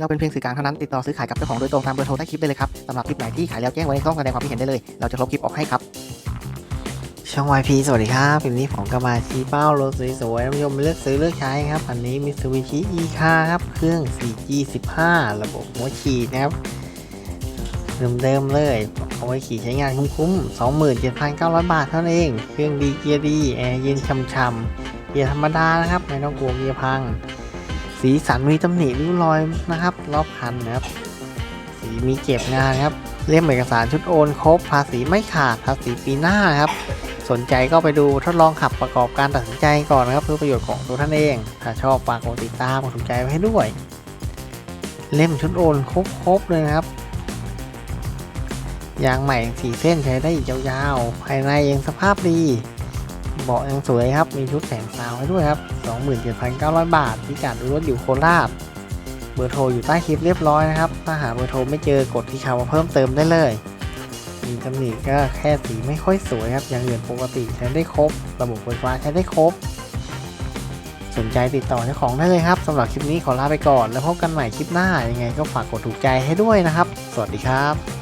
เราเป็นเพียงสื่อกลางเท่านั้นติดต่อซื้อขายกับเจ้าของโดยตรงตามเบอร์โทรใต้คลิปได้เลยครับสำหรับคลิปไหนที่ขายแล้วแจ้งไว้ในช่องแสดงความคิดเห็นได้เลย เราจะลบคลิปออกให้ครับ ช่อง YP สวัสดีครับคลิปนี้ผมก็มาชี้เป้ารถสวยๆท่านผู้ชมเลือกซื้อเลือกใช้ครับอันนี้ Mitsubishi e-car ครับเครื่อง 4G15 ระบบหัวฉีดนะครับเดิมๆเลยเอาไว้ขี่ใช้งานคุ้มๆ27,900 บาทเท่านั้นเอง เครื่องดีเกียร์ดีแอร์เย็นช่ำๆเกียร์ธรรมดานะครับไม่ต้องกลัวเกียร์พัง สีสันมีตำหนิริ้วรอยนะครับ รอบคันนะครับ สีมีเก็บงานครับ เล่มเอกสารชุดโอนครบ ภาษีไม่ขาดภาษีปีหน้าครับสนใจก็ไปดูทดลองขับประกอบการตัดสินใจก่อนนะครับ เพื่อประโยชน์ของตัวท่านเอง ถ้าชอบฝากกดติดตามกดถูกใจไว้ให้ด้วย เล่มชุดโอนครบๆเลยนะครับยางใหม่สีเส้นใช้ได้อีกยาวๆ ภายในยังสภาพดี เบาะยังสวยครับ มีชุดแสงซาวให้ด้วยครับ 27,900 บาทพิกัดรถอยู่โคราช เบอร์โทรอยู่ใต้คลิปเรียบร้อยนะครับ ถ้าหาเบอร์โทรไม่เจอกดที่คำว่าเพิ่มเติมได้เลย มีตำหนิก็แค่สีไม่ค่อยสวยครับอย่างอื่นปกติใช้ได้ครบ ระบบไฟฟ้าใช้ได้ครบ สนใจติดต่อเจ้าของได้เลยครับสำหรับคลิปนี้ขอลาไปก่อน แล้วพบกันใหม่คลิปหน้ายังไงก็ฝากกดถูกใจให้ด้วยนะครับ สวัสดีครับ